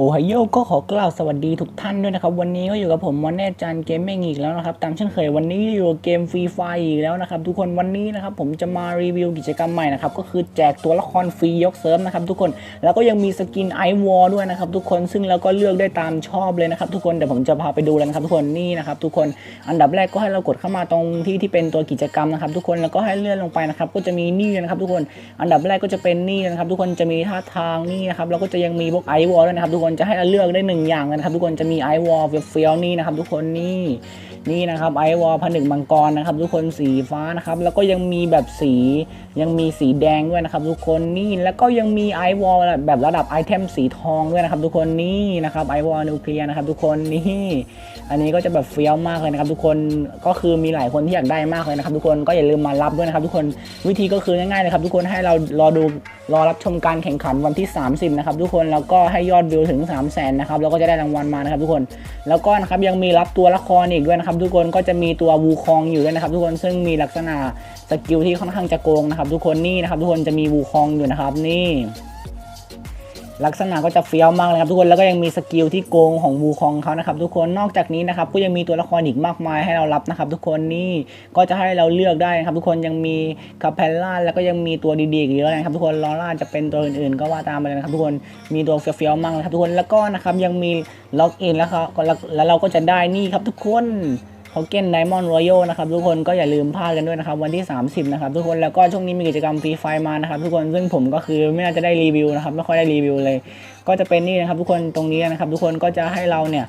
โอไฮโอก็ขอกล่าวสวัสดีทุกท่านด้วยนะครับ วันนี้ก็อยู่กับผมวันแน่จันเกมเมงอีกแล้วนะครับ ตามเช่นเคยวันนี้อยู่กับเกมฟรีไฟอีกแล้วนะครับ ทุกคนวันนี้นะครับผมจะมารีวิวกิจกรรมใหม่นะครับ ก็คือแจกตัวละครฟรียกเซิร์ฟนะครับทุกคนแล้วก็ยังมีสกินไอวอลด้วยนะครับทุกคนซึ่งเราก็เลือกได้ตามชอบเลยนะครับทุกคนเดี๋ยวผมจะพาไปดูเลยนะครับทุกคนนี่นะครับทุกคนอันดับแรกก็ให้เรากดเข้ามาตรงที่ที่เป็นตัวกิจกรรมนะครับทุกคนแล้วก็ให้เลื่อนลงไปนะครับก็จะมีนี่นะครับทุกคนอันดับแรกก็จะเป็นนี่นะครับทุกคนจะมีท่าทางนี่นะครับแล้วก็จะยังมีพวกไอวอลด้วยนะครับทุกคนจะให้เราเลือกได้หนึ่งอย่างนะครับ ทุกคนจะมีไอวอลเฟี้ยวๆนี่นะครับ ทุกคนนี่นี่นะครับไอวอลผนึกมังกรนะครับ ทุกคนสีฟ้านะครับ แล้วก็ยังมีแบบสียังมีสีแดงด้วยนะครับ ทุกคนนี่แล้วก็ยังมีไอวอลแบบระดับไอเทมสีทองด้วยนะครับ ทุกคนนี่นะครับไอวอลนิวเคลียร์นะครับ ทุกคนนี่อันนี้ก็จะแบบเฟี้ยวมากเลยนะครับ ทุกคนก็คือมีหลายคนที่อยากได้มากเลยนะครับ ทุกคนก็อย่าลืมมารับด้วยนะครับ ทุกคนวิธีก็คือง่ายๆเลยครับ ทุกคนให้เรารอดูรอรับชมการแข่งขันวันที่ 30 นะครับ ทุกคนแล้วก็ให้ยอดวิวถึง 3 0 0แสนนะครับแล้วก็จะได้รางวัลมานะครับทุกคน แล้วก็นะครับยังมีรับตัวละครอีกด้วยนะครับทุกคนก็จะมีตัววูคองอยู่ด้วยนะครับทุกคนซึ่งมีลักษณะสกิลที่ค่อนข้างจะโกงนะครับทุกคนนี่นะครับทุกคนจะมีวูคองอยู่นะครับนี่ ลักษณะก็จะเฟี้ยวมากเลยครับทุกคนแล้วก็ยังมีสกิลที่โกงของวูคองเขานะครับทุกคนนอกจากนี้นะครับก็ยังมีตัวละครอีกมากมายให้เรารับนะครับ ทุกคนนี่ก็จะให้เราเลือกได้นะครับทุกคนยังมีคาเพลล่าแล้วก็ยังมีตัวดีๆอีกเยอะนะครับทุกคนลอร่าจะเป็นตัวอื่นๆ ก็ว่าตามไปเลยนะครับทุกคนมีตัวเฟี้ยวๆมากเลยครับทุกคนแล้วก็นะครับยังมีล็อกอินแล้วครับแล้วเราก็จะได้นี่ครับทุกคน เขาเก้นไดมอนด์รอยัลนะครับทุกคนก็อย่าลืมพลาดกันด้วยนะครับวันที่ 30 นะครับทุกคนแล้วก็ช่วงนี้มีกิจกรรมฟรีไฟมานะครับทุกคนซึ่งผมก็คือไม่น่าจะได้รีวิวนะครับไม่ค่อยได้รีวิวเลย ก็จะเป็นนี่นะครับทุกคนตรงนี้นะครับทุกคนก็จะให้เราเนี่ย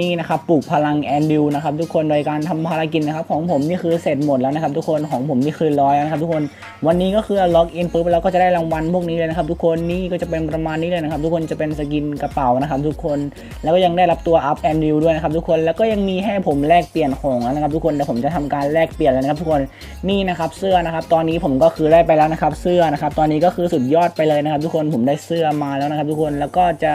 นี่นะครับปลูกพลังแอนดิวนะครับทุกคนโดยการทำภารกิจนะครับของผมนี่คือเสร็จหมดแล้วนะครับทุกคนของผมนี่คือร้อยนะครับทุกคนวันนี้ก็คือล็อกอินปุ๊บแล้วก็จะได้รางวัลพวกนี้เลยนะครับ ทุกคนนี่ก็จะเป็นประมาณนี้เลยนะครับ ทุกคนจะเป็นสกินกระเป๋านะครับ ทุกคนแล้วก็ยังได้รับตัวอัพแอนดิวด้วยนะครับทุกคนแล้วก็ยังมีให้ผมแลกเปลี่ยนของนะครับ ทุกคนเดี๋ยวผมจะทำการแลกเปลี่ยนแล้วนะครับ ทุกคนนี่นะครับเสื้อนะครับ ตอนนี้ผมก็คือได้ไปแล้วนะครับ เสื้อนะครับ ตอนนี้ก็คือสุดยอดไปเลยนะครับ ทุกคนผมได้เสื้อมาแล้วนะครับ ทุกคนแล้วก็จะ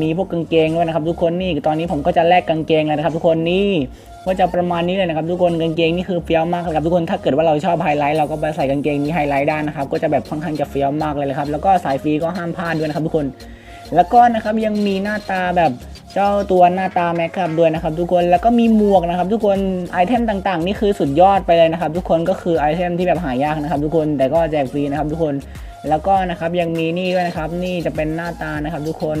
มีพวกกางเกงด้วยนะครับ ทุกคนนี่ตอนนี้ผมก็จะแลกกางเกงเลยนะครับ ทุกคนนี่ก็จะประมาณนี้เลยนะครับทุกคนกางเกงนี่คือเฟี้ยวมากครับทุกคนถ้าเกิดว่าเราชอบไฮไลท์เราก็ไปใส่กางเกงนี้ไฮไลท์ได้นะครับก็จะแบบค่อนข้างจะเฟี้ยวมากเลยนะครับแล้วก็สายฟรีก็ห้ามพลาดด้วยนะครับทุกคน แล้วก็นะครับยังมีหน้าตาแบบเจ้าตัวหน้าตาแม็กครับด้วยนะครับทุกคนแล้วก็มีหมวกนะครับ ทุกคนไอเทมต่างๆ นี่คือสุดยอดไปเลยนะครับ ทุกคนก็คือไอเทมที่แบบหายากนะครับ ทุกคนแต่ก็แจกฟรีนะครับทุกคน แล้วก็นะครับยังมีนี่ด้วยนะครับนี่จะเป็นหน้าตานะครับ ทุกคน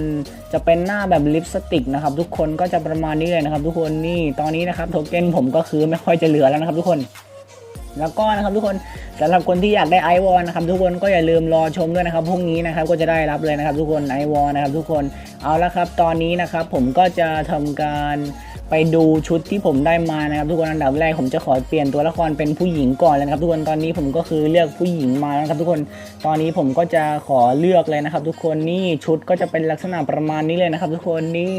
จะเป็นหน้าแบบลิปสติกนะครับ ทุกคนก็จะประมาณนี้เลยนะครับ ทุกคนนี่ตอนนี้นะครับโทเก้นผมก็คือไม่ค่อยจะเหลือแล้วนะครับ ทุกคนแล้วก็นะครับทุกคนสำหรับคนที่อยากได้ไอวอลนะครับทุกคนก็อย่าลืมรอชมด้วยนะครับพรุ่งนี้นะครับก็จะได้รับเลยนะครับ ทุกคนไอวอลนะครับ ทุกคนเอาละครับ ตอนนี้นะครับผมก็จะทำการ ไปดูชุดที่ผมได้มานะครับ ทุกคนอันดับแรกผมจะขอเปลี่ยนตัวละครเป็นผู้หญิงก่อนเลยนะครับทุกคนตอนนี้ผมก็คือเลือกผู้หญิงมาแล้วนะครับ ทุกคนตอนนี้ผมก็จะขอเลือกเลยนะครับ ทุกคนนี่ชุดก็จะเป็นลักษณะประมาณนี้เลยนะครับ ทุกคนนี่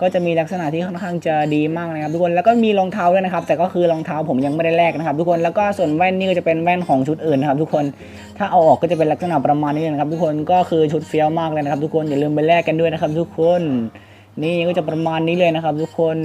ก็จะมีลักษณะที่ค่อนข้างจะดีมากนะครับ ทุกคนแล้วก็มีรองเท้าด้วยนะครับ แต่ก็คือรองเท้าผมยังไม่ได้แลกนะครับ ทุกคนแล้วก็ส่วนแว่นนี่ก็จะเป็นแว่นของชุดอื่นนะครับ ทุกคนถ้าเอาออกก็จะเป็นลักษณะประมาณนี้เลยนะครับ ทุกคนก็คือชุดเฟี้ยวมากเลยนะครับ ทุกคนอย่าลืมไปแลกกันด้วยนะครับ ทุกคน นี่ก็จะประมาณนี้เลยนะครับทุกคน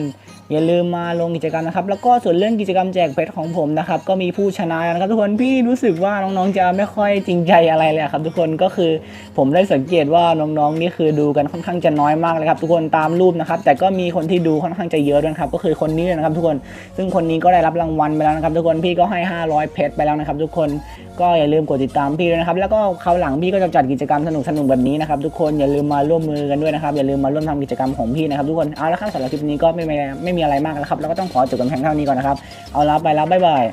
อย่าลืมมาลงกิจกรรมนะครับ แล้วก็ส่วนเรื่องกิจกรรมแจกเพชรของผมนะครับ ก็มีผู้ชนะนะครับทุกคนพี่รู้สึกว่าน้องๆจะไม่ค่อยจริงใจอะไรเลยครับ ทุกคนก็คือผมได้สังเกตว่าน้องๆนี่คือดูกันค่อนข้างจะน้อยมากเลยครับ ทุกคนตามรูปนะครับ แต่ก็มีคนที่ดูค่อนข้างจะเยอะด้วยครับก็คือคนนี้นะครับ ทุกคนซึ่งคนนี้ก็ได้รับรางวัลไปแล้วนะครับ ทุกคนพี่ก็ให้ 500 เพชรไปแล้วนะครับ ทุกคนก็อย่าลืมกดติดตามพี่ด้วยนะครับ แล้วก็คราวหลังพี่ก็จะจัดกิจกรรมสนุกๆแบบนี้นะครับทุกคนอย่าลืมมาร่วมมือกันด้วยนะครับอย่าลืมมาร่วมทำกิจกรรมของพี่นะครับทุกคนเอาละครับสำหรับคลิปนี้ก็ไม่มีไม่มีอะไรมากแล้วครับแล้วก็ต้องขอจบกันเพียงเท่านี้ก่อนนะครับ เอาละไปแล้วบ๊ายบาย